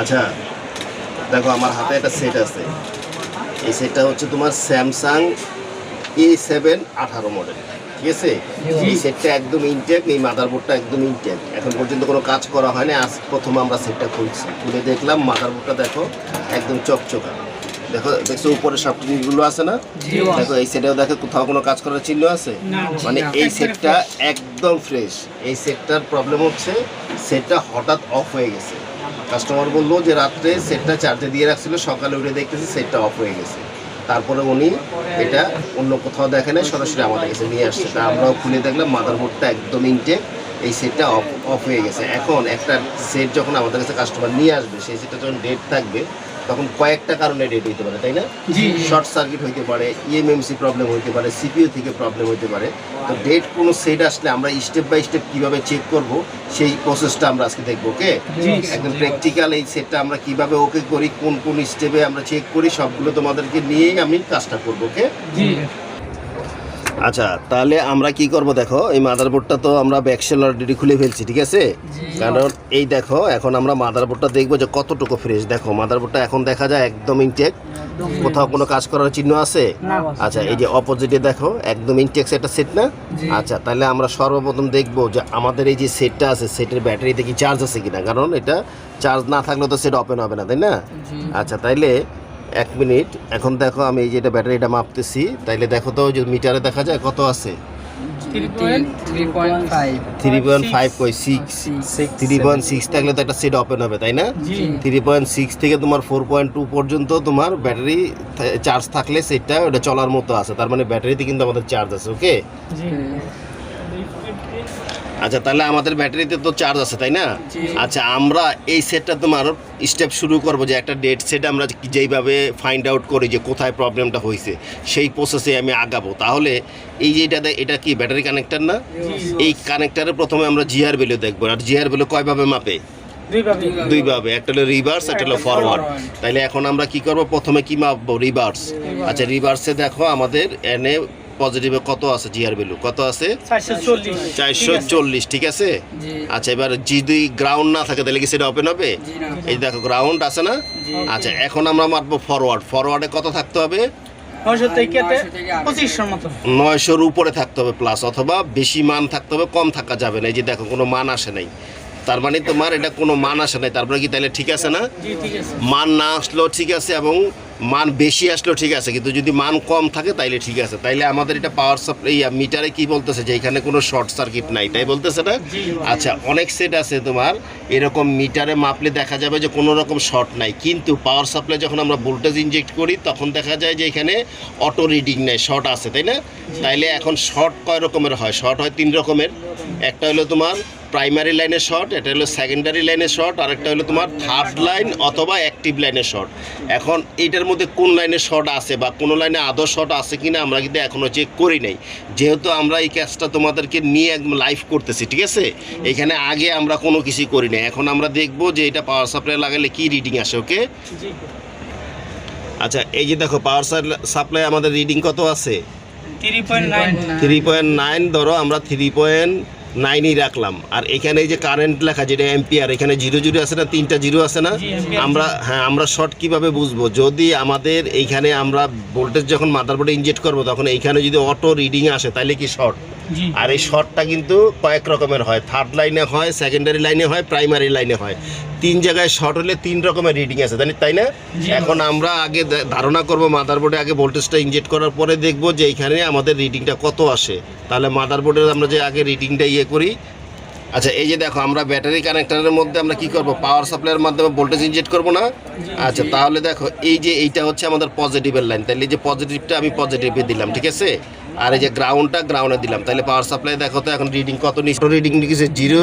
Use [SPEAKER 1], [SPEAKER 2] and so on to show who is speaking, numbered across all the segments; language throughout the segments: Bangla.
[SPEAKER 1] আচ্ছা দেখো আমার হাতে একটা সেট আছে। এই সেটটা হচ্ছে তোমার স্যামসাং এ সেভেন আঠারো মডেল ঠিক আছে? এই সেটটা একদম ইনটেক এই মাদারবোর্ডটা একদম ইনটেক এখন পর্যন্ত কোনো কাজ করা হয়নি আজ প্রথম আমরা সেটটা খুলছি। খুলে দেখলাম মাদারবোর্ডটা দেখো একদম চকচকা। দেখো দেখছ উপরে সবগুলো আছে না? দেখো এই সেটেও দেখো কোথাও কোনো কাজ করার চিহ্ন আছে? মানে এই সেটটা একদম ফ্রেশ এই সেটটার প্রবলেম হচ্ছে সেটটা হঠাৎ অফ হয়ে গেছে। কাস্টমার বলল যে রাত্রে সেটটা চার্জে দিয়ে রাখছিল, সকালে উঠে দেখতেছি সেটটা অফ হয়ে গেছে। তারপরে উনি এটা অন্য কোথাও দেখে নেয় সরাসরি আমাদের কাছে নিয়ে আসছে। তা আমরাও খুলে দেখলাম মাদারবোর্ডটা একদম ইনটেক এই সেটটা অফ অফ হয়ে গেছে। এখন একটা সেট যখন আমাদের কাছে কাস্টমার নিয়ে আসবে, সেই সেটটা যখন ডেট থাকবে তখন কয়েকটা কারণে ডেট হইতে পারে তাই না? শর্ট সার্কিট হইতে পারে E ইএমএমসি প্রবলেম হইতে পারে সিপিইউ থেকে প্রবলেম হইতে পারে। তো ডেট কোনো সেট আসলে আমরা স্টেপ বাই স্টেপ কীভাবে চেক করব সেই প্রসেসটা আমরা আজকে দেখব ওকে একদম প্র্যাকটিক্যাল এই সেটটা আমরা কীভাবে ওকে করি কোন কোন স্টেপে আমরা চেক করি সবগুলো তোমাদেরকে নিয়েই আমি কাজটা করব ওকে আচ্ছা তাহলে আমরা কি করব দেখো এই মাদারবোর্ডটা তো আমরা ব্যাকসেল অলরেডি খুলে ফেলছি ঠিক আছে? কারণ এই দেখো এখন আমরা মাদারবোর্ডটা দেখব যে কতটুকু ফ্রেশ দেখো মাদারবোর্ডটা এখন দেখা যায় একদম ইনটেক কোথাও কোনো কাজ করার চিহ্ন আছে? আচ্ছা এই যে অপোজিটে দেখো একদম ইনটেক্স একটা সেট না? আচ্ছা তাহলে আমরা সর্বপ্রথম দেখব যে আমাদের এই যে সেটটা আছে সেটের ব্যাটারিতে কি চার্জ আছে কিনা? কারণ এটা চার্জ না থাকলে তো সেট ওপেন হবে না তাই না? আচ্ছা তাইলে এক মিনিট। এখন দেখো আমি এই যেটা ব্যাটারিটা মাপতেছি। তাইলে দেখো তো যে মিটারে দেখা যায় কত আছে? থ্রি পয়েন্ট ফাইভ কই সিক্স থ্রি পয়েন্ট সিক্স থাকলে তো একটা সেট ওপেন হবে তাই না? থ্রি পয়েন্ট সিক্স থেকে তোমার ফোর পয়েন্ট টু পর্যন্ত তোমার ব্যাটারি চার্জ থাকলে সেটটা ওটা চলার মতো আছে। তার মানে ব্যাটারিতে কিন্তু আমাদের চার্জ আছে ওকে আচ্ছা তাহলে আমাদের ব্যাটারিতে তো চার্জ আছে তাই না? আচ্ছা আমরা এই সেটটা তোমার স্টেপ শুরু করব যে একটা ডেট সেট আমরা যেইভাবে ফাইন্ড আউট করি যে কোথায় প্রবলেমটা হয়েছে সেই প্রসেসে আমি আগাবো। তাহলে এই যে এটা এটা কি ব্যাটারি কানেক্টর না? এই কানেক্টারে প্রথমে আমরা জিআর ভ্যালু দেখব আর জিআর ভ্যালু কয়ভাবে মাপে? দুইভাবে। একটা হলো রিভার্স একটা হলো ফরওয়ার্ড তাহলে এখন আমরা কি করব? প্রথমে কি মাপবো? রিভার্স আচ্ছা রিভার্সে দেখো আমাদের এনে পজিটিভে কত আছে জিআর ভ্যালু কত আছে? চারশো চল্লিশ। ঠিক আছে? আচ্ছা এবার যদি গ্রাউন্ড না থাকে তাহলে কি সেটা ওপেন হবে? এই দেখো গ্রাউন্ড আছে না? আচ্ছা এখন আমরা মারবো ফরওয়ার্ড ফরওয়ার্ডে কত থাকতে হবে? নয়শোর উপরে থাকতে হবে প্লাস অথবা বেশি মান থাকতে হবে কম থাকা যাবে না। এই যে দেখো কোনো মান আসে নাই। তার মানে তোমার এটা কোনো মান আসে নাই। তারপরে কি তাহলে ঠিক আছে না?
[SPEAKER 2] জি ঠিক আছে।
[SPEAKER 1] মান না আসলেও ঠিক আছে এবং মান বেশি আসলেও ঠিক আছে কিন্তু যদি মান কম থাকে তাইলে ঠিক আছে। তাইলে আমাদের এটা পাওয়ার সাপ্লাই মিটারে কি বলতেছে যে এখানে কোনো শর্ট সার্কিট নাই তাই বলতেছে না? আচ্ছা অনেক সেট আছে তোমার এরকম মিটারে মাপলে দেখা যাবে যে কোনো রকম শর্ট নাই কিন্তু পাওয়ার সাপ্লাই যখন আমরা ভোল্টেজ ইনজেক্ট করি তখন দেখা যায় যে এখানে অটো রিডিং নেই শর্ট আছে তাই না? তাইলে এখন শর্ট কয় রকমের হয়? শর্ট হয় তিন রকমের। একটা হলো তোমার প্রাইমারি লাইনের শর্ট এটা হলো সেকেন্ডারি লাইনের শর্ট আর একটা হলো তোমার থার্ড লাইন অথবা অ্যাক্টিভ লাইনের শর্ট এখন এইটার মধ্যে কোন লাইনে শর্ট আছে বা কোনো লাইনে আদর শর্ট আছে কিনা আমরা কিন্তু এখনও চেক করি নাই। যেহেতু আমরা এই কাজটা তোমাদেরকে নিয়ে একদম লাইভ করতেছি ঠিক আছে? এখানে আগে আমরা কোনো কিছু করি নাই। এখন আমরা দেখব যে এটা পাওয়ার সাপ্লাই লাগালে কি রিডিং আসে ওকে আচ্ছা এই যে দেখো পাওয়ার সাপ্লাই আমাদের রিডিং কত আছে?
[SPEAKER 2] Three point nine
[SPEAKER 1] three point nine ধরো আমরা থ্রি পয়েন্ট নাইনই রাখলাম। আর এখানে এই যে কারেন্ট লেখা যেটা এম্পিয়ার এখানে জিরো জিরো আছে না তিনটা জিরো আছে না? আমরা হ্যাঁ আমরা শর্ট কীভাবে বুঝব? যদি আমাদের এইখানে আমরা ভোল্টেজ যখন মাদারবোর্ডে ইনজেক্ট করব তখন এইখানে যদি অটো রিডিং আসে তাহলে কি শর্ট আর এই শর্টটা কিন্তু কয়েক রকমের হয়। থার্ড লাইনে হয় সেকেন্ডারি লাইনে হয় প্রাইমারি লাইনে হয়। তিন জায়গায় শর্ট হলে তিন রকমের রিডিং আছে জানি তাই না? এখন আমরা আগে ধারণা করব মাদারবোর্ডে আগে ভোল্টেজটা ইনজেক্ট করার পরে দেখব যে এইখানে আমাদের রিডিংটা কত আসে। তাহলে মাদারবোর্ডে আমরা যে আগে রিডিংটা ইয়ে করি। আচ্ছা এই যে দেখো আমরা ব্যাটারি কানেক্টরের মধ্যে আমরা কি করব? পাওয়ার সাপ্লাইয়ের মাধ্যমে ভোল্টেজ ইনজেক্ট করব না? আচ্ছা তাহলে দেখো এই যে এইটা হচ্ছে আমাদের পজিটিভের লাইন তাহলে এই যে পজিটিভটা আমি পজিটিভে দিলাম ঠিক আছে? আর এই যে গ্রাউন্ডটা গ্রাউন্ডে দিলাম। তাহলে পাওয়ার সাপ্লাই দেখো তো এখন রিডিং কত নিচ্ছে? রিডিং লিখেছে জিরো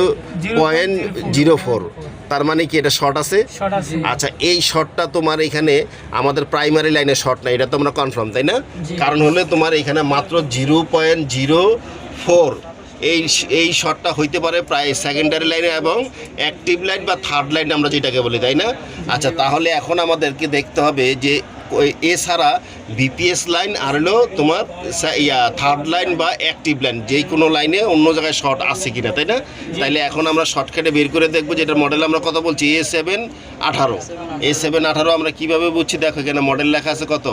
[SPEAKER 1] পয়েন্ট জিরো ফোর তার মানে কি এটা শর্ট আছে? আচ্ছা এই শর্টটা তোমার এখানে আমাদের প্রাইমারি লাইনে শর্ট না এটা তোমরা কনফার্ম তাই না? কারণ হলে তোমার এখানে মাত্র জিরো পয়েন্ট জিরো ফোর এই এই শর্টটা হইতে পারে প্রায় সেকেন্ডারি লাইনে এবং অ্যাক্টিভ লাইন বা থার্ড লাইন আমরা যেটাকে বলি তাই না? আচ্ছা তাহলে এখন আমাদেরকে দেখতে হবে যে এছাড়া বিপিএস লাইন আর হলো তোমার ইয়া থার্ড লাইন বা অ্যাক্টিভ লাইন যে কোনো লাইনে অন্য জায়গায় শর্ট আছে কিনা তাই না? তাইলে এখন আমরা শর্টকাটে বের করে দেখব যেটা মডেল আমরা কথা বলছি এ সেভেন আঠারো। এ সেভেন আঠারো আমরা কীভাবে বুঝছি? দেখো এখানে মডেল লেখা আছে কত?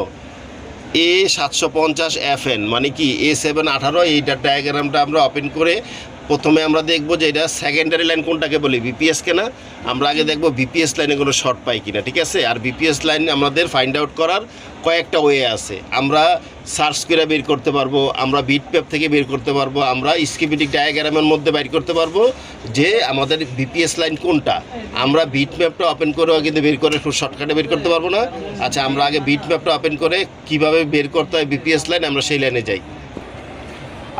[SPEAKER 1] এ সাতশো পঞ্চাশ এফ এন মানে কি? এ সেভেন আঠারো এইটার ডায়াগ্রামটা আমরা ওপেন করে প্রথমে আমরা দেখব যে এটা সেকেন্ডারি লাইন কোনটাকে বলি বিপিএস কেনা? আমরা আগে দেখব বিপিএস লাইনে কোনো শর্ট পাই কিনা, ঠিক আছে? আর বিপিএস লাইন আমাদের ফাইন্ড আউট করার কয়েকটা ওয়ে আছে। আমরা সার্চ করে বের করতে পারব, আমরা বিট প্যাপ থেকে বের করতে পারব, আমরা স্কিমেটিক ডায়াগ্রামের মধ্যে বের করতে পারব যে আমাদের বিপিএস লাইন কোনটা। আমরা বিট ম্যাপটা ওপেন করেও কিন্তু বের করে খুব শর্টকাটে বের করতে পারব না। আচ্ছা আমরা আগে বিট ম্যাপটা ওপেন করে কীভাবে বের করতে হয় বিপিএস লাইন আমরা সেই লাইনে যাই।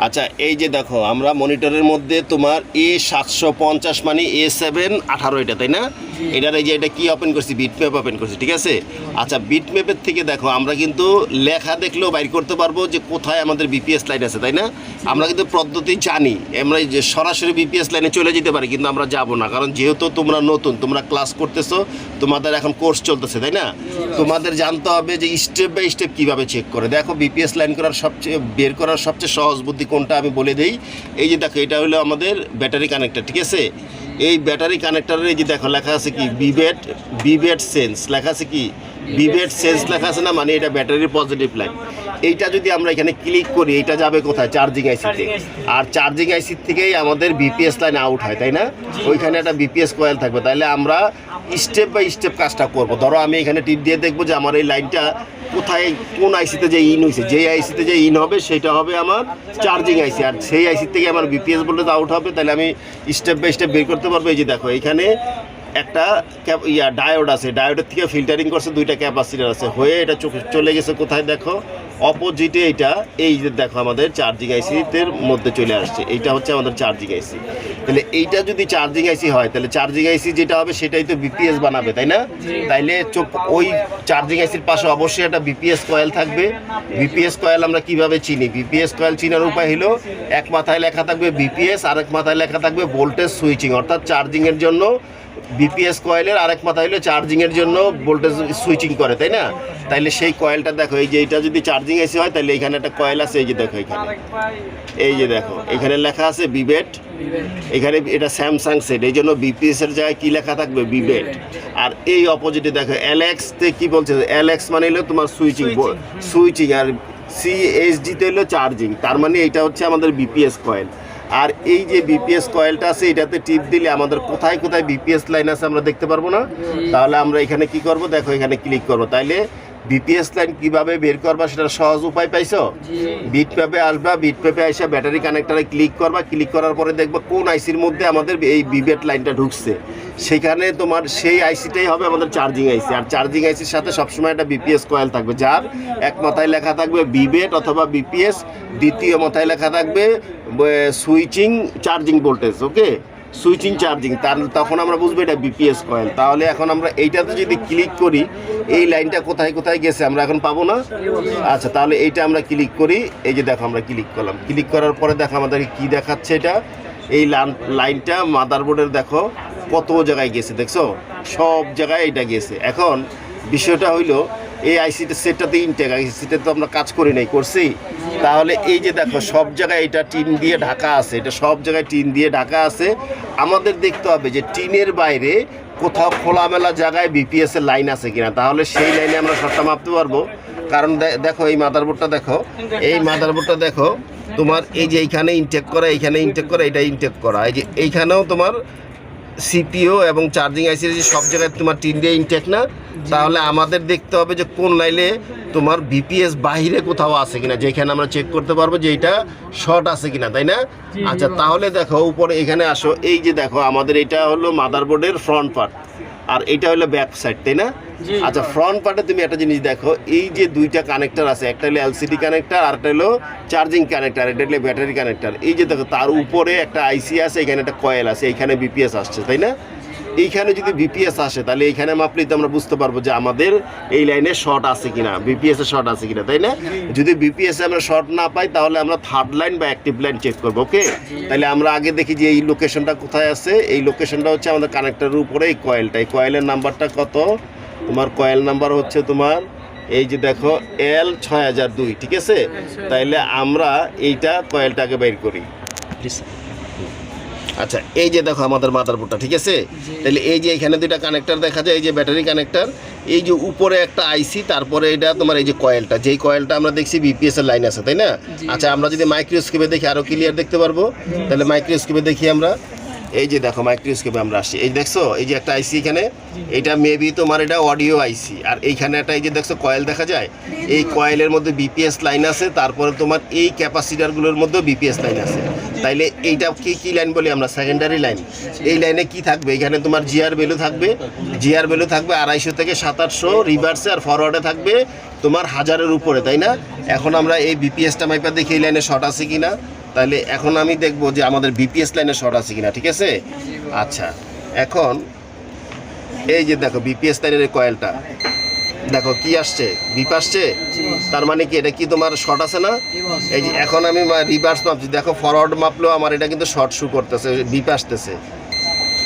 [SPEAKER 1] আচ্ছা এই যে দেখো, আমরা মনিটরের মধ্যে তোমার এ সাতশো পঞ্চাশ মানে এ সেভেন আঠারো এটা, তাই না? এটার এই যে এটা কি ওপেন করছি? বিট ম্যাপ ওপেন করছি, ঠিক আছে? আচ্ছা বিট ম্যাপের থেকে দেখো, আমরা কিন্তু লেখা দেখলেও বাইর করতে পারব যে কোথায় আমাদের বিপিএস লাইন আছে, তাই না? আমরা কিন্তু পদ্ধতি জানি, আমরা যে সরাসরি বিপিএস লাইনে চলে যেতে পারি, কিন্তু আমরা যাব না, কারণ যেহেতু তোমরা নতুন, তোমরা ক্লাস করতেছো, তোমাদের এখন কোর্স চলতেছে, তাই না? তোমাদের জানতে হবে যে স্টেপ বাই স্টেপ কীভাবে চেক করে। দেখো বিপিএস লাইন করার সবচেয়ে, বের করার সবচেয়ে সহজ বুদ্ধি কোনটা আমি বলে দিই। এই যে দেখো, এটা হলো আমাদের ব্যাটারি কানেক্টর ঠিক আছে? এই ব্যাটারি কানেক্টরের এই যে দেখো, লেখা আছে কি? বিবেট বিবেট সেন্স, লেখা আছে কি? বিবেট সেন্স লেখা আছে না? মানে এটা ব্যাটারির পজিটিভ লাইন এইটা যদি আমরা এখানে ক্লিক করি এটা যাবে কোথায়? চার্জিং আইসিতে আর চার্জিং আইসি থেকেই আমাদের বিপিএস লাইন আউট হয়, তাই না? ওইখানে একটা বিপিএস কয়েল থাকবে। তাহলে আমরা স্টেপ বাই স্টেপ কাজটা করব। ধরো আমি এখানে টিপ দিয়ে দেখব যে আমার এই লাইনটা কোথায় কোন আইসিতে যে ইন হয়েছে যে আইসিতে যে ইন হবে, সেটা হবে আমার চার্জিং আইসি আর সেই আইসি থেকে আমার বিপিএস বলে আউট হবে, তাহলে আমি স্টেপ বাই স্টেপ বের করতে পারব। এই যে দেখো, এখানে একটা ক্যাপ ইয়া ডায়োড আছে ডায়োডের থেকে ফিল্টারিং করছে, দুইটা ক্যাপাসিটার আছে। হয়ে এটা চলে গেছে কোথায় দেখো? অপোজিটে এটা, এই যে দেখো আমাদের চার্জিং আইসিদের মধ্যে চলে আসছে, এইটা হচ্ছে আমাদের চার্জিং আইসি তাহলে এইটা যদি চার্জিং আইসি হয়, তাহলে চার্জিং আইসি যেটা হবে সেটাই তো বিপিএস বানাবে, তাই না? তাইলে চোখ, ওই চার্জিং আইসির পাশে অবশ্যই একটা বিপিএস কয়েল থাকবে। বিপিএস কয়েল আমরা কীভাবে চিনি? বিপিএস কয়েল চিনার উপায় হলো, এক মাথায় লেখা থাকবে বিপিএস আরেক মাথায় লেখা থাকবে ভোল্টেজ সুইচিং অর্থাৎ চার্জিংয়ের জন্য বিপিএস কয়েলের আরেক মাথা হলো চার্জিংয়ের জন্য ভোল্টেজ সুইচিং করে তাই না? তাইলে সেই কয়েলটা দেখো এই যে এটা যদি চার্জিং এসে হয় তাহলে এখানে একটা কয়েল আছে এই যে দেখো এখানে। এই যে দেখো এখানে লেখা আছে বিবেট এখানে এটা স্যামসাং সেট এই জন্য বিপিএস এর জায়গায় কী লেখা থাকবে? বিবেট আর এই অপোজিটে দেখো এলএক্স তে কি বলছে? এলএক্স মানে হলো তোমার সুইচিং সুইচিং আর সিএসডি তে হলো চার্জিং তার মানে এটা হচ্ছে আমাদের বিপিএস কয়েল আর এই যে বিপিএস কয়েলটা আছে এটাতে টিপ দিলে আমাদের কোথায় কোথায় বিপিএস লাইন আছে আমরা দেখতে পারব না। তাহলে আমরা এখানে কি করব? দেখো এখানে ক্লিক করব। তাইলে বিপিএস লাইন কীভাবে বের করবা সেটা সহজ উপায় পাইছো? বিট পেপে আসবা বিট পেপে এসে ব্যাটারি কানেক্টারে ক্লিক করবা ক্লিক করার পরে দেখবা কোন আইসির মধ্যে আমাদের এই বিবেট লাইনটা ঢুকছে। সেখানে তোমার সেই আইসিটাই হবে আমাদের চার্জিং আইসি আর চার্জিং আইসির সাথে সবসময় একটা বিপিএস কয়েল থাকবে যার এক মাথায় লেখা থাকবে বিবেট অথবা বিপিএস দ্বিতীয় মাথায় লেখা থাকবে switching charging voltage okay switching charging তার তখন আমরা বুঝব এটা বিপিএস কয়েল তাহলে এখন আমরা এইটাতে যদি ক্লিক করি, এই লাইনটা কোথায় কোথায় গেছে আমরা এখন পাবো না? আচ্ছা তাহলে এইটা আমরা ক্লিক করি। এই যে দেখো, আমরা ক্লিক করলাম। ক্লিক করার পরে দেখো আমাদের কি দেখাচ্ছে এটা? এই লাইনটা মাদারবোর্ডের দেখো, কত জায়গায় গেছে, দেখছ? সব জায়গায় এটা গেছে। এখন বিষয়টা হইল, এই আইসিটা সেটটাতে ইনটেক আইসিটা তো আমরা কাজ করি নাই, করছি। তাহলে এই যে দেখো, সব জায়গায় এটা টিন দিয়ে ঢাকা আছে। এটা সব জায়গায় টিন দিয়ে ঢাকা আছে। আমাদের দেখতে হবে যে টিনের বাইরে কোথাও খোলামেলা জায়গায় বিপিএস এর লাইন আছে কিনা। তাহলে সেই লাইনে আমরা শর্টটা মাপতে পারব। কারণ দেখো, এই মাদারবোর্ডটা দেখো। এই মাদারবোর্ডটা দেখো, তোমার এই যে এইখানে ইনটেক করা, এইখানে ইনটেক করা, এটা ইনটেক করা। এই যে এইখানেও তোমার সিপিও এবং চার্জিং আইসি সব জায়গায় তোমার টিন দিয়ে ইনটেক না তাহলে আমাদের দেখতে হবে যে কোন লাইনে তোমার বিপিএস বাহিরে কোথাও আছে কিনা যেখানে আমরা চেক করতে পারব যে এটা শর্ট আছে কিনা তাই না? আচ্ছা তাহলে দেখো উপরে এখানে আসো এই যে দেখো আমাদের এটা হলো মাদারবোর্ডের ফ্রন্ট পার্ট আর এটা হলো ব্যাক সাইড তাই না? আচ্ছা ফ্রন্ট পার্টে তুমি একটা জিনিস দেখো এই যে দুইটা কানেক্টর আছে একটা হলো এলসিডি কানেক্টর আর একটা হলো চার্জিং কানেক্টর এটা হলো ব্যাটারি কানেক্টর এই যে দেখো তার উপরে একটা আইসি আছে এখানে একটা কয়েল আছে এখানে বিপিএস আসছে তাই না? এইখানে যদি বিপিএস আসে, তাহলে এইখানে মাপলেই তো আমরা বুঝতে পারব যে আমাদের এই লাইনে শর্ট আছে কিনা বিপিএস শর্ট আছে কিনা, তাই না? যদি বিপিএস আমরা শর্ট না পাই, তাহলে আমরা থার্ড লাইন বা অ্যাক্টিভ লাইন চেক করব ওকে তাহলে আমরা আগে দেখি যে এই লোকেশনটা কোথায় আছে। এই লোকেশনটা হচ্ছে আমাদের কানেক্টরের উপরে, এই কয়েলটা এই কয়েলের নাম্বারটা কত? তোমার কয়েল নাম্বার হচ্ছে তোমার, এই যে দেখো এল ছয় হাজার দুই, ঠিক আছে? তাইলে আমরা এইটা কয়েলটাকে বের করি। আচ্ছা এই যে দেখো আমাদের মাদারবোর্ডটা ঠিক আছে? তাহলে এই যে এখানে দুইটা কানেক্টার দেখা যায় এই যে ব্যাটারি কানেক্টর এই যে উপরে একটা আইসি তারপরে এটা তোমার এই যে কয়েলটা যেই কয়েলটা আমরা দেখছি বিপিএস এর লাইন আছে তাই না? আচ্ছা আমরা যদি মাইক্রোস্কোপে দেখি আরও ক্লিয়ার দেখতে পারব? তাহলে মাইক্রোস্কোপে দেখি আমরা। এই যে দেখো মাইক্রোস্কোপে আমরা আসছি। এই দেখছ? এই যে একটা আইসি এখানে এটা মেবি তোমার এটা অডিও আইসি আর এইখানে একটা এই যে দেখছ কয়েল দেখা যায়? এই কয়েলের মধ্যে বিপিএস লাইন আছে তারপরে তোমার এই ক্যাপাসিটারগুলোর মধ্যে বিপিএস লাইন আছে। তাইলে এইটা কি কি লাইন বলি আমরা? সেকেন্ডারি লাইন এই লাইনে কি থাকবে? এখানে তোমার জিআর ভ্যালু থাকবে। জিআর ভ্যালু থাকবে আড়াইশো থেকে সাতাশশো রিভার্সে আর ফরওয়ার্ডে থাকবে তোমার হাজারের উপরে তাই না? এখন আমরা এই বিপিএসটা মাইপা দেখি এই লাইনে শর্ট আছে কিনা। তাহলে এখন আমি দেখব যে আমাদের বিপিএস লাইনে শর্ট আছে কিনা, ঠিক আছে? আচ্ছা এখন এই যে দেখো বিপিএস লাইনের কয়েলটা, দেখো কি আসছে? বিপ আসছে? তার মানে কি এটা কি তোমার শর্ট আছে না? এই যে এখন আমি রিভার্স মাপছি, দেখো ফরওয়ার্ড মাপলেও আমার এটা কিন্তু শর্ট শু করতেছে, বিপ আসতেছে।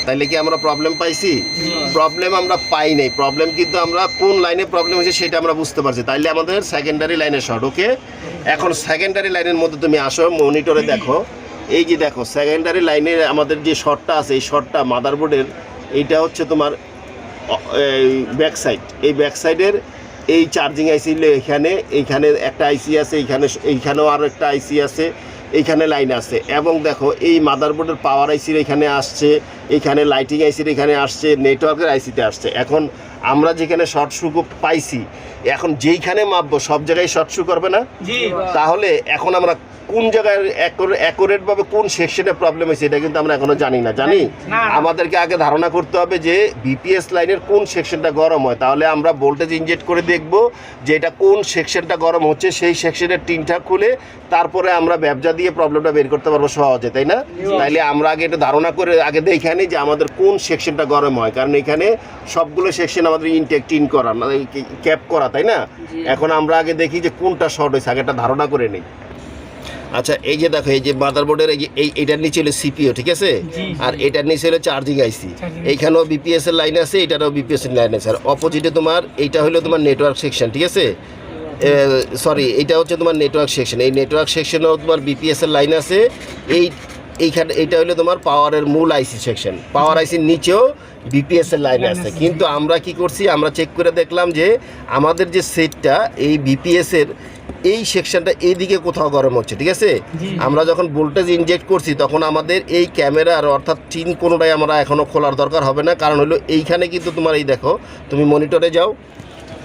[SPEAKER 1] তাইলে কি আমরা প্রবলেম পাইছি? প্রবলেম আমরা পাই নাই। প্রবলেম কিন্তু আমরা কোন লাইনে প্রবলেম হয়েছে সেটা আমরা বুঝতে পারছি। তাইলে আমাদের সেকেন্ডারি লাইনে শর্ট ওকে এখন সেকেন্ডারি লাইনের মধ্যে তুমি আসো মনিটরে দেখো। এই যে দেখো সেকেন্ডারি লাইনে আমাদের যে শর্টটা আছে, এই শর্টটা মাদারবোর্ডের এইটা হচ্ছে তোমার ব্যাক সাইড এই ব্যাক সাইডের এই চার্জিং আইসি এখানে, এইখানে একটা আইসি আছে, এইখানে, এইখানেও আরও একটা আইসি আছে, এইখানে লাইন আছে। এবং দেখো, এই মাদারবোর্ডের পাওয়ার আইসির এখানে আসছে, এখানে লাইটিং আইসির এখানে আসছে নেটওয়ার্কের আইসিতে আসছে। এখন আমরা যেখানে শর্ট শু পাইছি এখন যেইখানে মাপবো সব জায়গায় শর্ট শু করবে না? তাহলে এখন আমরা কোন জায়গায় অ্যাকুরেট ভাবে কোন সেকশনে প্রবলেম হয়েছে এটা কিন্তু আমরা এখনও জানি না। জানি? আমাদেরকে আগে ধারণা করতে হবে যে বিপিএস লাইনের কোন সেকশনটা গরম হয়। তাহলে আমরা ভোল্টেজ ইনজেক্ট করে দেখব যে এটা কোন সেকশনটা গরম হচ্ছে। সেই সেকশনের টিনটা খুলে তারপরে আমরা ব্যবসা দিয়ে প্রবলেমটা বের করতে পারব সহজে তাই না? তাইলে আমরা আগে এটা ধারণা করে আগে দেখে নিই যে আমাদের কোন সেকশনটা গরম হয়। কারণ এখানে সবগুলো সেকশন আমাদের ইনটেক টিন করা ক্যাপ করা তাই না? এখন আমরা আগে দেখি যে কোনটা শর্ট হয়েছে আগে একটা ধারণা করে নিই। আচ্ছা এই যে দেখো এই যে মাদারবোর্ডের এই এটার নিচে হলো সিপিও ঠিক আছে? আর এটার নিচে হলো চার্জিং আইসি এইখানেও বিপিএস এর লাইন আছে এটারও বিপিএস এর লাইন আছে। আর অপোজিটে তোমার এইটা হলো তোমার নেটওয়ার্ক সেকশন ঠিক আছে? সরি এটা হচ্ছে তোমার নেটওয়ার্ক সেকশন এই নেটওয়ার্ক সেকশনেও তোমার বিপিএস এর লাইন আছে। এই এইখানে এইটা হলো তোমার পাওয়ারের মূল আইসি সেকশন পাওয়ার আইসির নিচেও বিপিএস এর লাইন আছে। কিন্তু আমরা কি করছি? আমরা চেক করে দেখলাম যে আমাদের যে সেটটা এই বিপিএস এর এই সেকশনটা এইদিকে কোথাও গরম হচ্ছে ঠিক আছে? আমরা যখন ভোল্টেজ ইনজেক্ট করছি তখন আমাদের এই ক্যামেরার অর্থাৎ টিন কোনোটাই আমরা এখনও খোলার দরকার হবে না। কারণ হলো এইখানে কিন্তু তোমার এই দেখো তুমি মনিটরে যাও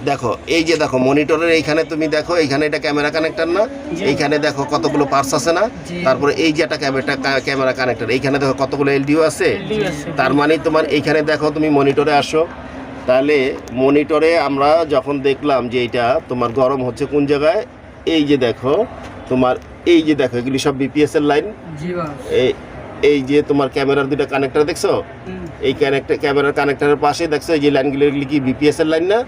[SPEAKER 1] দেখো এই যে দেখো মনিটরের এইখানে তুমি দেখো এইখানে এটা ক্যামেরা কানেক্টর না এইখানে দেখো কতগুলো পার্স আছে না তারপরে এই যে একটা ক্যামেরা ক্যামেরা কানেক্টর এইখানে দেখো কতগুলো এলডিও আছে। তার মানে তোমার এইখানে দেখো তুমি মনিটরে আসো তাহলে মনিটরে আমরা যখন দেখলাম যে এটা তোমার গরম হচ্ছে কোন জায়গায় এই যে দেখো তোমার এই যে দেখো এগুলি সব বিপিএস এর লাইন এই এই যে তোমার ক্যামেরার দুটো কানেক্টর দেখছ? এই কানেক্টর ক্যামেরার কানেক্টরের পাশে দেখছ এই যে লাইনগুলো এগুলি কি বিপিএস এর লাইন না?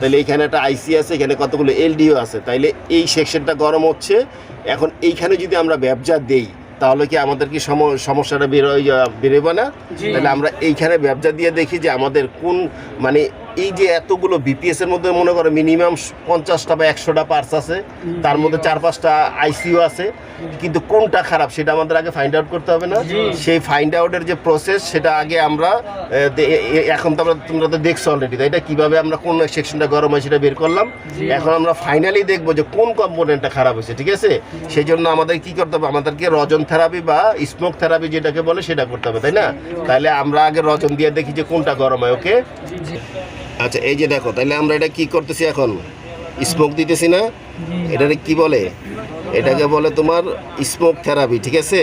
[SPEAKER 1] তাহলে এখানে একটা আইসি আছে এখানে কতগুলো এলডিও আছে। তাইলে এই সেকশনটা গরম হচ্ছে। এখন এইখানে যদি আমরা ব্যবসা দেই তাহলে কি আমাদের কি সম- সমস্যাটা বেরোয় বেরোবে না? তাহলে আমরা এইখানে ব্যবসা দিয়ে দেখি যে আমাদের কোন মানে এই যে এতগুলো বিপিএস এর মধ্যে মনে করো মিনিমাম পঞ্চাশটা বা একশোটা পার্স আছে তার মধ্যে চার পাঁচটা আইসিইউ আছে কিন্তু কোনটা খারাপ সেটা আমাদের আগে ফাইন্ড আউট করতে হবে না। সেই ফাইন্ড আউটের যে প্রসেস সেটা আগে আমরা এখন তো আমরা তোমরা তো দেখছ অলরেডি তাই এটা কীভাবে আমরা কোন সেকশনটা গরম হয় সেটা বের করলাম। এখন আমরা ফাইনালি দেখব যে কোন কম্পোনেন্টটা খারাপ হয়েছে ঠিক আছে? সেই জন্য আমাদের কি করতে হবে? আমাদেরকে রজন থেরাপি বা স্মোক থেরাপি যেটাকে বলে সেটা করতে হবে তাই না? তাহলে আমরা আগে রজন দিয়ে দেখি যে কোনটা গরম হয় ওকে আচ্ছা এই যে দেখো তাহলে আমরা এটা কি করতেছি এখন? স্মোক দিতেছি না? এটাকে কি বলে? এটাকে বলে তোমার স্মোক থেরাপি ঠিক আছে?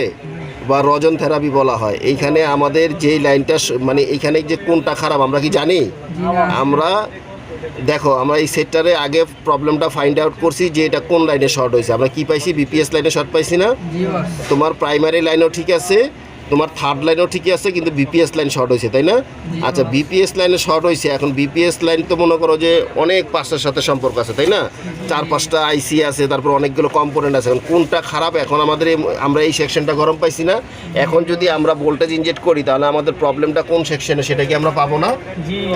[SPEAKER 1] বা রজন থেরাপি বলা হয়। এইখানে আমাদের যেই লাইনটা মানে এইখানে যে কোনটা খারাপ আমরা কি জানি? আমরা দেখো আমরা এই সেটটারে আগে প্রবলেমটা ফাইন্ড আউট করছি যে এটা কোন লাইনে শর্ট হয়েছে। আমরা কি পাইছি? বিপিএস লাইনে শর্ট পাইছি না? তোমার প্রাইমারি লাইনও ঠিক আছে। তোমার থার্ড লাইনও ঠিকই আছে কিন্তু বিপিএস লাইন শর্ট হয়েছে তাই না? আচ্ছা বিপিএস লাইনে শর্ট হয়েছে এখন বিপিএস লাইন তো মনে করো যে অনেক পাঁচটার সাথে সম্পর্ক আছে তাই না? চার পাঁচটা আইসি আছে তারপর অনেকগুলো কম্পোনেন্ট আছে এখন কোনটা খারাপ এখন আমাদের আমরা এই সেকশনটা গরম পাইছি না। এখন যদি আমরা ভোল্টেজ ইনজেক্ট করি তাহলে আমাদের প্রবলেমটা কোন সেকশনে সেটা কি আমরা পাবো না?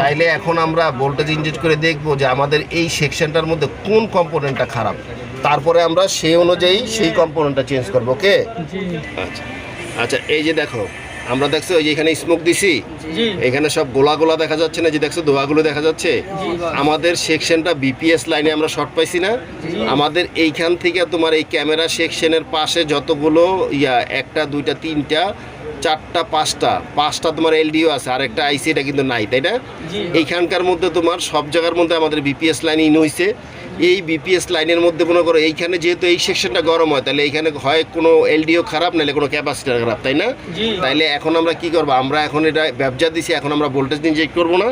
[SPEAKER 1] তাইলে এখন আমরা ভোল্টেজ ইনজেক্ট করে দেখব যে আমাদের এই সেকশনটার মধ্যে কোন কম্পোনেন্টটা খারাপ। তারপরে আমরা সেই অনুযায়ী সেই কম্পোনেন্টটা চেঞ্জ করব ওকে আচ্ছা। আচ্ছা এই যে দেখো আমরা দেখছ ওই যে এখানে স্মোক দিছি। এখানে সব গোলা গোলা দেখা যাচ্ছে না যে দেখছ ধোয়াগুলো দেখা যাচ্ছে? আমাদের সেকশনটা বিপিএস লাইনে আমরা শর্ট পাইছি না। আমাদের এইখান থেকে তোমার এই ক্যামেরা সেকশনের পাশে যতগুলো ইয়া একটা দুইটা তিনটা চারটা পাঁচটা পাঁচটা তোমার এলডিও আছে আর একটা আইসি এটা কিন্তু নাই তাই না? এইখানকার মধ্যে তোমার সব জায়গার মধ্যে আমাদের বিপিএস লাইন ইন হয়েছে এই বিপিএস লাইনের মধ্যে মনে করো এইখানে যেহেতু এই সেকশনটা গরম হয় তাহলে এইখানে হয় কোনো এলডিও খারাপ নাহলে কোনো ক্যাপাসিটার খারাপ তাই না?
[SPEAKER 2] জি।
[SPEAKER 1] তাইলে এখন আমরা কি করব? আমরা এখন এটা ব্যবসা দিছি এখন আমরা ভোল্টেজ ইনজেক্ট করব না।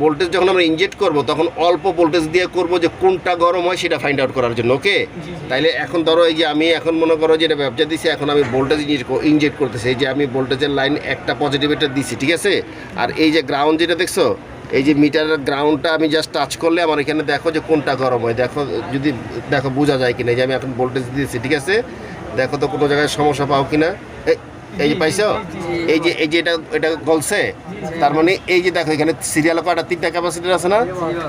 [SPEAKER 1] ভোল্টেজ যখন আমরা ইনজেক্ট করব তখন অল্প ভোল্টেজ দিয়ে করব যে কোনটা গরম হয় সেটা ফাইন্ড আউট করার জন্য ওকে তাইলে এখন ধরো এই যে আমি এখন মনে করো যে এটা ব্যবসা দিছি এখন আমি ভোল্টেজ ইনজেক্ট করতেছি। এই যে আমি ভোল্টেজের লাইন একটা পজিটিভ এটা দিছি ঠিক আছে? আর এই যে গ্রাউন্ড যেটা দেখছ এই যে মিটারের গ্রাউন্ডটা আমি জাস্ট টাচ করলে আমার এখানে দেখো যে কোনটা গরম হয়। দেখো, যদি, দেখো, বোঝা যায় কিনা। যে আমি এখন ভোল্টেজ দিয়েছি, ঠিক আছে? দেখো তো কোনো জায়গায় সমস্যা পাও কিনা? এই যে পাইছো? এই যে এই যে এটা এটা গলছে? তার মানে এই যে দেখো, এখানে সিরিয়াল কয়টা, তিনটা ক্যাপাসিটার আছে না?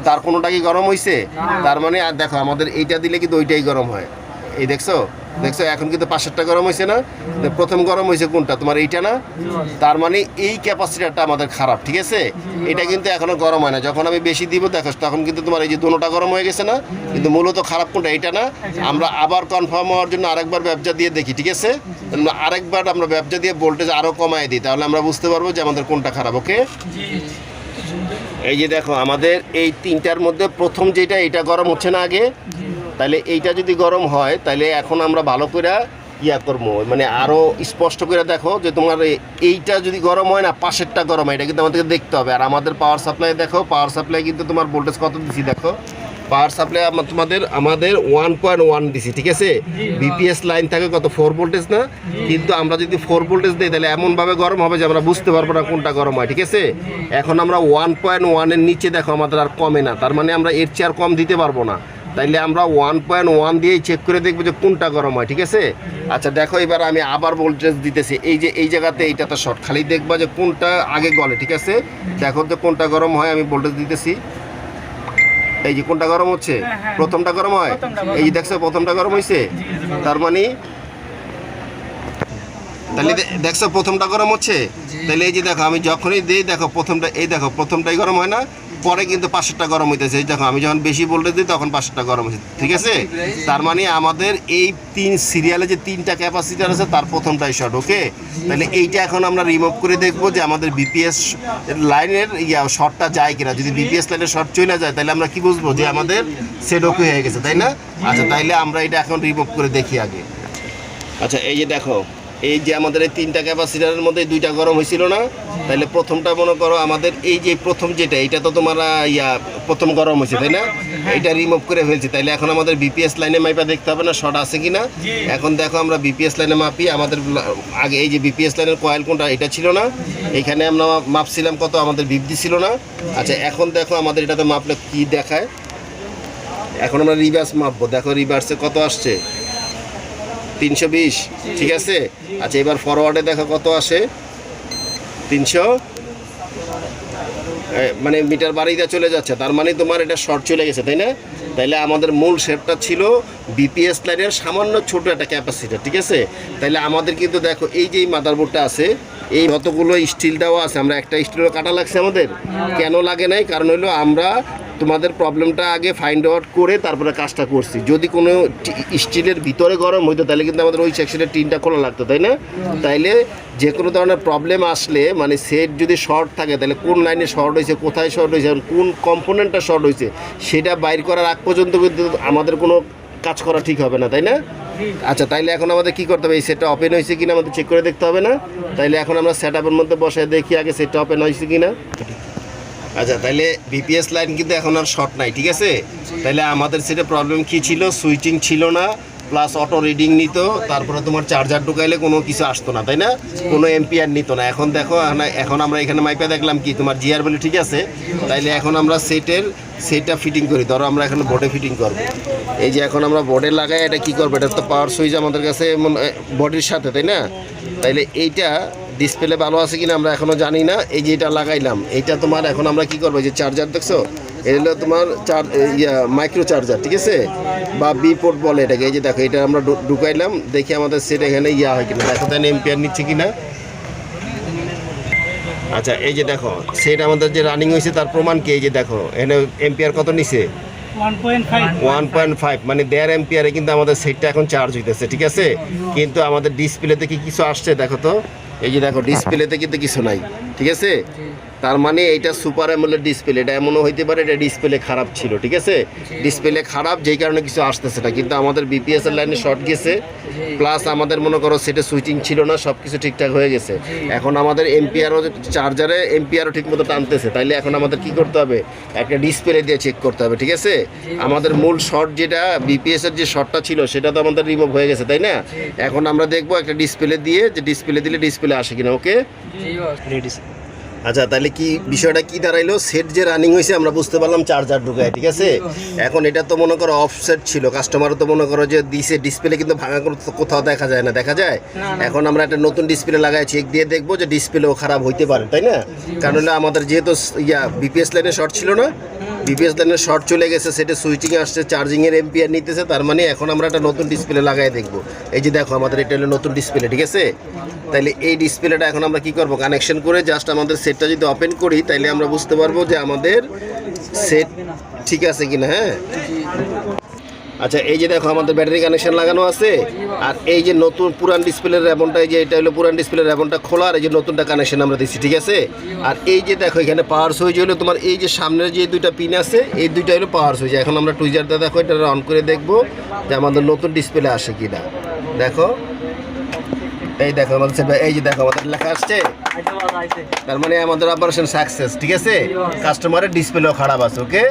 [SPEAKER 1] তার কোনোটা কি গরম হয়েছে তার মানে আর দেখো, আমাদের এইটা দিলে কিন্তু ওইটাই গরম হয়। এই দেখছ? দেখছ, এখন কিন্তু পাঁচশোটা গরম হয়েছে না? প্রথম গরম হয়েছে কোনটা? তোমার এইটা না? তার মানে এই ক্যাপাসিটারটা আমাদের খারাপ, ঠিক আছে? এটা কিন্তু এখনও গরম হয় না। যখন আমি বেশি দিব, দেখো, তখন কিন্তু তোমার এই যে দুটোটা গরম হয়ে গেছে না, কিন্তু মূলত খারাপ কোনটা? এইটা না? আমরা আবার কনফার্ম হওয়ার জন্য আরেকবার ব্যবসা দিয়ে দেখি, ঠিক আছে? আরেকবার আমরা ব্যবসা দিয়ে ভোল্টেজ আরও কমায় দিই, তাহলে আমরা বুঝতে পারব যে আমাদের কোনটা খারাপ, ওকে? এই যে দেখো, আমাদের এই তিনটার মধ্যে প্রথম যেটা, এটা গরম হচ্ছে না আগে। তাহলে এইটা যদি গরম হয় তাহলে এখন আমরা ভালো করে ইয়া করব মানে আরও স্পষ্ট করে দেখো যে তোমার এই- এইটা যদি গরম হয় না পাশেরটা গরম হয় এটা কিন্তু আমাদেরকে দেখতে হবে। আর আমাদের পাওয়ার সাপ্লাই দেখো পাওয়ার সাপ্লাই কিন্তু তোমার ভোল্টেজ কত দিছি দেখো? পাওয়ার সাপ্লাই তোমাদের আমাদের ওয়ান পয়েন্ট ওয়ান দিছি ঠিক আছে? বিপিএস লাইন থাকে কত ফোর ভোল্টেজ না? কিন্তু আমরা যদি ফোর ভোল্টেজ দিই তাহলে এমনভাবে গরম হবে যে আমরা বুঝতে পারব না কোনটা গরম হয় ঠিক আছে? এখন আমরা ওয়ান পয়েন্ট ওয়ানের নিচে দেখো আমাদের আর কমে না। তার মানে আমরা এর চেয়ে আর কম দিতে পারব না। তাইলে আমরা ওয়ান পয়েন্ট ওয়ান দিয়েই চেক করে দেখব যে কোনটা গরম হয় ঠিক আছে? আচ্ছা দেখো এবার আমি আবার ভোল্টেজ দিতেছি। এই যে এই জায়গাতে এইটা তো শর্ট খালি দেখবা যে কোনটা আগে গলে ঠিক আছে? দেখো যে কোনটা গরম হয় আমি ভোল্টেজ দিতেছি। এই যে কোনটা গরম হচ্ছে?
[SPEAKER 2] হ্যাঁ, হ্যাঁ।
[SPEAKER 1] প্রথমটা গরম হয়? এই যে দেখছ প্রথমটা গরম হয়েছে তার মানে তাহলে দেখছ প্রথমটা গরম হচ্ছে? তাহলে এই যে দেখো আমি যখনই দিই দেখো প্রথমটা এই দেখো প্রথমটাই গরম হয় না? পরে কিন্তু পাঁচশোটা গরম হইতেছে। দেখো, আমি যখন বেশি ভোল্টেজ দিই, তখন পাঁচশোটা গরম হচ্ছে ঠিক আছে? তার মানে আমাদের এই তিন সিরিয়ালে যে তিনটা ক্যাপাসিটার আছে, তার প্রথমটাই শর্ট ওকে তাহলে এইটা এখন আমরা রিমুভ করে দেখব যে আমাদের বিপিএস লাইনের ইয়া শর্টটা যায় কিনা। যদি বিপিএস লাইনের শর্ট চলে যায়, তাহলে আমরা কি বুঝব যে আমাদের সেট ওকে হয়ে গেছে, তাই না? আচ্ছা তাইলে আমরা এটা এখন রিমুভ করে দেখি আগে। আচ্ছা এই যে দেখো এই যে আমাদের এই তিনটা ক্যাপাসিটারের মধ্যে দুইটা গরম হয়েছিল না, তাহলে প্রথমটা মনে করো আমাদের এই যে প্রথম যেটা, এটা তো তোমার ইয়া, প্রথম গরম হয়েছে, তাই না? এটা রিমুভ করে ফেলছি তাইলে এখন আমাদের বিপিএস লাইনে মাইপা দেখতে হবে না শর্ট আছে কি না এখন দেখো আমরা বিপিএস লাইনে মাপি, আমাদের আগে এই যে বিপিএস লাইনের কয়েল কোনটা, এটা ছিল না। এখানে আমরা মাপছিলাম কত, আমাদের বিপদি ছিল না। আচ্ছা এখন দেখো আমাদের এটাতে মাপলে কি দেখায়? এখন আমরা রিভার্স মাপবো, দেখো রিভার্সে কত আসছে? তিনশো বিশ, ঠিক আছে? আচ্ছা এবার ফরওয়ার্ডে দেখো কত আসে। তিনশো। মানে মিটার বাড়িতে চলে যাচ্ছে, তার মানে তোমার এটা শর্ট চলে গেছে, তাই না? তাইলে আমাদের মূল শেপটা ছিল বিপিএস লাইনের সামান্য ছোট একটা ক্যাপাসিটি ঠিক আছে? তাইলে আমাদের কিন্তু দেখো, এই যে মাদারবোর্ডটা আছে, এই যতগুলো স্টিল দেওয়া আছে, আমরা একটা স্টিলও কাটা লাগছে আমাদের? কেন লাগে নাই? কারণ হলো আমরা তোমাদের প্রবলেমটা আগে ফাইন্ড আউট করে তারপরে কাজটা করছি। যদি কোনো স্টিলের ভিতরে গরম হইতো, তাহলে কিন্তু আমাদের ওই সেকশনের টিনটা খোলা লাগতো, তাই না? তাইলে যে কোনো ধরনের প্রবলেম আসলে মানে সেট যদি শর্ট থাকে, তাহলে কোন লাইনে শর্ট হয়েছে কোথায় শর্ট হয়েছে কোন কম্পোনেন্টটা শর্ট হয়েছে সেটা বাইর করার আগ পর্যন্ত কিন্তু আমাদের কোনো কাজ করা ঠিক হবে না, তাই না? আচ্ছা তাইলে এখন আমাদের কি করতে হবে? এই সেটটা ওপেন হয়েছে কিনা আমাদের চেক করে দেখতে হবে না? তাইলে এখন আমরা সেট আপের মধ্যে বসায় দেখি আগে সেটটা ওপেন হয়েছে কিনা। আচ্ছা তাহলে বিপিএস লাইন কিন্তু এখন আর শর্ট নাই, ঠিক আছে? তাহলে আমাদের সেটা প্রবলেম কি ছিল? সুইচিং ছিল না প্লাস অটো রিডিং নিত, তারপরে তোমার চার্জার ঢুকাইলে কোনো কিছু আসতো না, তাই না? কোনো এমপিআর নিত না। এখন দেখো, এখন- আমরা এখানে মাইপে দেখলাম কি, তোমার জিআর বলে ঠিক আছে? তাইলে এখন আমরা সেটের সেটটা ফিটিং করি। ধরো আমরা এখন বোর্ডে ফিটিং করব। এই যে এখন আমরা বোর্ডে লাগাই, এটা কি করব? এটা তো পাওয়ার সুইচ আমাদের কাছে বডির সাথে, তাই না? তাইলে এইটা ডিসপ্লে ভালো আছে কিনা আমরা এখনও জানি না। এই যে এটা লাগাইলাম, এইটা তোমার এখন আমরা কি করব? যে চার্জার দেখছ? এটা হলো তোমার চার ইয়া মাইক্রো চার্জার ঠিক আছে? বা বি পোর্ট বলে এটাকে। এই যে দেখো, এটা আমরা ঢুকাইলাম, দেখি আমাদের সেট এখানে ইয়া হয় কিনা। দেখো তাই এম্পিয়ার নিচ্ছে কিনা? আচ্ছা এই যে দেখো সেট আমাদের যে রানিং হয়েছে, তার প্রমাণ কি? এই যে দেখো এখানে এম্পিয়ার কত নিছে?
[SPEAKER 2] ওয়ান পয়েন্ট ফাইভ
[SPEAKER 1] মানে দেড় এম্পিয়ারে কিন্তু আমাদের সেটটা এখন চার্জ হইতেছে, ঠিক আছে? কিন্তু আমাদের ডিসপ্লেতে কি কিছু আসছে, দেখো তো। এই যে দেখো ডিসপ্লেতে কিন্তু কিছু নাই ঠিক আছে? তার মানে এইটা সুপার অ্যামোলেড ডিসপ্লে এটা এমনও হইতে পারে এটা ডিসপ্লে খারাপ ছিল ঠিক আছে? ডিসপ্লে খারাপ যেই কারণে কিছু আসতেছে না কিন্তু আমাদের বিপিএস এর লাইনে শর্ট গেছে প্লাস আমাদের মনে করো সেটে সুইচিং ছিল না সব কিছু ঠিকঠাক হয়ে গেছে। এখন আমাদের এমপিআরও চার্জারে এমপিআরও ঠিক মতো টানতেছে তাইলে এখন আমাদের কি করতে হবে? একটা ডিসপ্লে দিয়ে চেক করতে হবে ঠিক আছে? আমাদের মূল শর্ট যেটা বিপিএস এর যে শর্টটা ছিল সেটা তো আমাদের রিমুভ হয়ে গেছে তাই না? এখন আমরা দেখব একটা ডিসপ্লে দিয়ে যে ডিসপ্লে দিলে ডিসপ্লে আসে কিনা ওকে আচ্ছা তাহলে কি বিষয়টা কি দাঁড়াইলো? সেট যে রানিং হয়েছে আমরা বুঝতে পারলাম চার্জার ঢুকায় ঠিক আছে? এখন এটা তো মনে করো অফসেট ছিল কাস্টমারও তো মনে করো যে দিছে ডিসপ্লে কিন্তু ভাঙা করে তো কোথাও দেখা যায় না দেখা যায়? এখন আমরা একটা নতুন ডিসপ্লে লাগাই চেক দিয়ে দেখব যে ডিসপ্লেও খারাপ হইতে পারে তাই না? কারণ হলো আমাদের যেহেতু ইয়া বিপিএস লাইনে শর্ট ছিল না বিপিএস লাইনে শর্ট চলে গেছে, সেটা সুইচিং আসছে চার্জিংয়ের এমপিআর নিতেছে, তার মানে এখন আমরা একটা নতুন ডিসপ্লে লাগাই দেখব। এই যে দেখো, আমাদের এটা হলো নতুন ডিসপ্লে ঠিক আছে? তাইলে এই ডিসপ্লেটা এখন আমরা কি করব? কানেকশন করে জাস্ট আমাদের সেটটা যদি ওপেন করি, তাইলে আমরা বুঝতে পারব যে আমাদের সেট ঠিক আছে কি না হ্যাঁ? আচ্ছা এই যে দেখো আমাদের ব্যাটারি কানেকশন লাগানো আছে আর এই যে নতুন পুরান ডিসপ্লের র্যাবনটা এই যে এটা হলো পুরান ডিসপ্লের র্যাবনটা খোলা আর এই যে নতুনটা কানেকশন আমরা দিচ্ছি ঠিক আছে? আর এই যে দেখো এখানে পাওয়ার সুইচ হলো তোমার এই যে সামনের যে দুইটা পিন আছে এই দুইটা হলো পাওয়ার সুইচ এখন আমরা টুইজারটা দেখো এটা অন করে দেখব যে আমাদের নতুন ডিসপ্লে আসে কিনা। দেখো? এই দেখো আমাদের এই যে দেখো আমাদের লেখা আসছে। তার মানে আমাদের অপারেশন সাকসেস ঠিক আছে? কাস্টমারের ডিসপ্লেও খারাপ আছে ওকে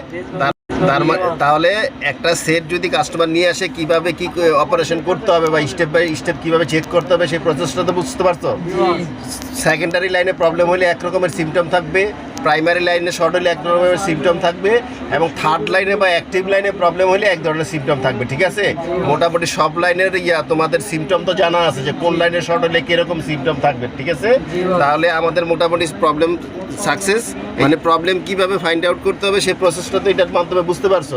[SPEAKER 1] তার মানে তাহলে একটা সেট যদি কাস্টমার নিয়ে আসে কীভাবে কি অপারেশন করতে হবে বা স্টেপ বাই স্টেপ কীভাবে চেক করতে হবে সেই প্রসেসটা তো বুঝতে পারছ? সেকেন্ডারি লাইনে প্রবলেম হলে একরকমের সিমটম থাকবে। প্রাইমারি লাইনে শর্ট হলে এক ধরনের সিমটম থাকবে এবং থার্ড লাইনে বা অ্যাক্টিভ লাইনে প্রবলেম হলে এক ধরনের সিমটম থাকবে, ঠিক আছে? মোটামুটি সব লাইনের ইয়া, তোমাদের সিমটম তো জানা আছে যে কোন লাইনে শর্ট হলে কীরকম সিমটম থাকবে, ঠিক আছে? তাহলে আমাদের মোটামুটি প্রবলেম সাকসেস মানে প্রবলেম কীভাবে ফাইন্ড আউট করতে হবে সেই প্রসেসটা তো এটার মাধ্যমে বুঝতে পারছ?